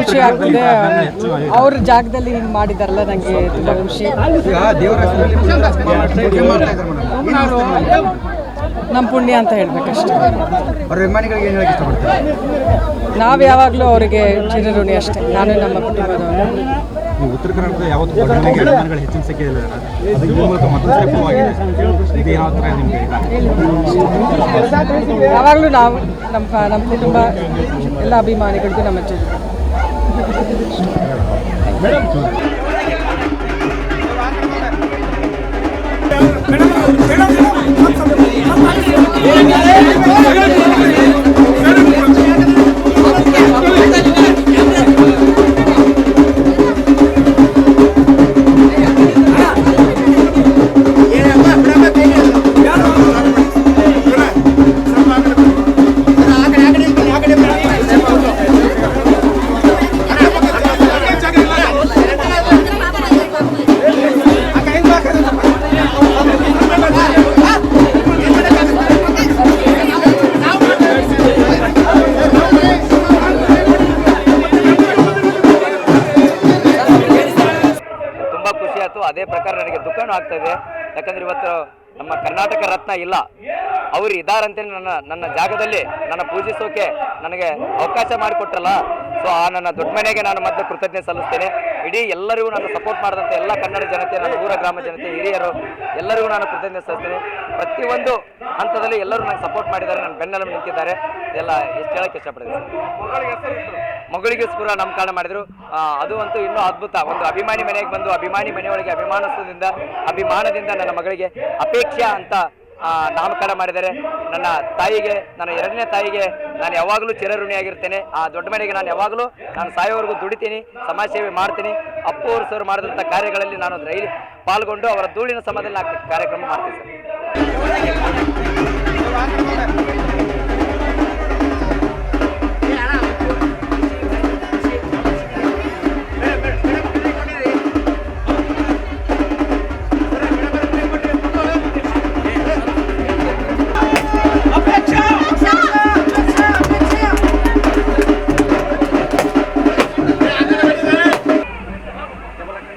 ಖುಷಿ ಆಗ್ತದೆ. ಅವ್ರ ಜಾಗದಲ್ಲಿ ಹಿಂಗೆ ಮಾಡಿದಾರಲ್ಲ ನನಗೆ ತುಂಬ ಖುಷಿ. ನಮ್ಮ ಪುಣ್ಯ ಅಂತ ಹೇಳ್ಬೇಕಷ್ಟೆ. ನಾವ್ ಯಾವಾಗಲೂ ಅವರಿಗೆ ಚಿರಋಣಿ ಅಷ್ಟೇ. ನಾನು ನಮ್ಮ ಕುಟುಂಬದವರು ಉತ್ತರ ಕರ್ನಾಟಕದ ಯಾವತ್ತು ಅಭಿಮಾನಿಗಳು ಹೆಚ್ಚಿನ ಸಂಖ್ಯೆಯಲ್ಲಿ ಇದ್ದಾರೆ. ಅದು ಈ ಮೂಲಕ ಮತ್ತೊಂದು ಸ್ಟೆಪ್ ಇದು ಯಾವ ಥರ ನಿಮಗೆ ಯಾವಾಗಲೂ ನಾವು ನಮ್ಮ ನಮ್ಮ ಕುಟುಂಬ ಎಲ್ಲ ಅಭಿಮಾನಿಗಳಿಗೂ ನಮ್ಮ ಜೊತೆ. ತುಂಬ ಅದೇ ಪ್ರಕಾರ ನನಗೆ ದುಃಖನೂ ಆಗ್ತಾ ಯಾಕಂದ್ರೆ ಇವತ್ತು ನಮ್ಮ ಕರ್ನಾಟಕ ರತ್ನ ಇಲ್ಲ. ಅವರು ಇದ್ದಾರಂತೆ ನನ್ನ ನನ್ನ ಜಾಗದಲ್ಲಿ ನನ್ನ ಪೂಜಿಸೋಕೆ ನನಗೆ ಅವಕಾಶ ಮಾಡಿಕೊಟ್ರಲ್ಲ. ಸೊ ಆ ನನ್ನ ದೊಡ್ಡ ಮನೆಗೆ ನಾನು ಮತ್ತೆ ಕೃತಜ್ಞತೆ ಸಲ್ಲಿಸ್ತೇನೆ. ಇಡೀ ಎಲ್ಲರಿಗೂ ನಾನು ಸಪೋರ್ಟ್ ಮಾಡಿದಂಥ ಎಲ್ಲ ಕನ್ನಡ ಜನತೆ ನನ್ನ ಊರ ಗ್ರಾಮ ಜನತೆ ಹಿರಿಯರು ಎಲ್ಲರಿಗೂ ನಾನು ಕೃತಜ್ಞತೆ ಸಲ್ಲಿಸ್ತೇನೆ. ಪ್ರತಿಯೊಂದು ಹಂತದಲ್ಲಿ ಎಲ್ಲರೂ ನನಗೆ ಸಪೋರ್ಟ್ ಮಾಡಿದ್ದಾರೆ ನನ್ನ ಬೆನ್ನೆಲುಬು ನಿಂತಿದ್ದಾರೆ. ಇದೆಲ್ಲ ಎಷ್ಟು ಹೇಳಕ್ಕೆ ಇಷ್ಟಪಡ್ತೀನಿ ಮಗಳಿಗೋಸ್ಕರ ನಾಮಕರಣ ಮಾಡಿದರು. ಅದು ಅಂತೂ ಇನ್ನೂ ಅದ್ಭುತ. ಒಂದು ಅಭಿಮಾನಿ ಮನೆಗೆ ಬಂದು ಅಭಿಮಾನಿ ಮನೆಯೊಳಗೆ ಅಭಿಮಾನದಿಂದ ಅಭಿಮಾನದಿಂದ ನನ್ನ ಮಗಳಿಗೆ ಅಪೇಕ್ಷೆ ಅಂತ ನಾಮಕರಣ ಮಾಡಿದ್ದಾರೆ ನನ್ನ ತಾಯಿಗೆ, ನನ್ನ ಎರಡನೇ ತಾಯಿಗೆ ನಾನು ಯಾವಾಗಲೂ ಚಿರಋಣಿಯಾಗಿರ್ತೇನೆ. ಆ, ದೊಡ್ಡ ಮನೆಗೆ ನಾನು ಯಾವಾಗಲೂ ನಾನು ಸಾಯೋವರೆಗೂ ದುಡಿತೀನಿ ಸಮಾಜ ಸೇವೆ ಮಾಡ್ತೀನಿ. ಅಪ್ಪು ಅವರು ಸರ್ ಮಾಡಿದಂಥ ಕಾರ್ಯಗಳಲ್ಲಿ ನಾನು ರೈಲಿ ಪಾಲ್ಗೊಂಡು ಅವರ ಧೂಳಿನ ಸಮಯದಲ್ಲಿ ಕಾರ್ಯಕ್ರಮ ಮಾಡ್ತೀನಿ ಸರ್.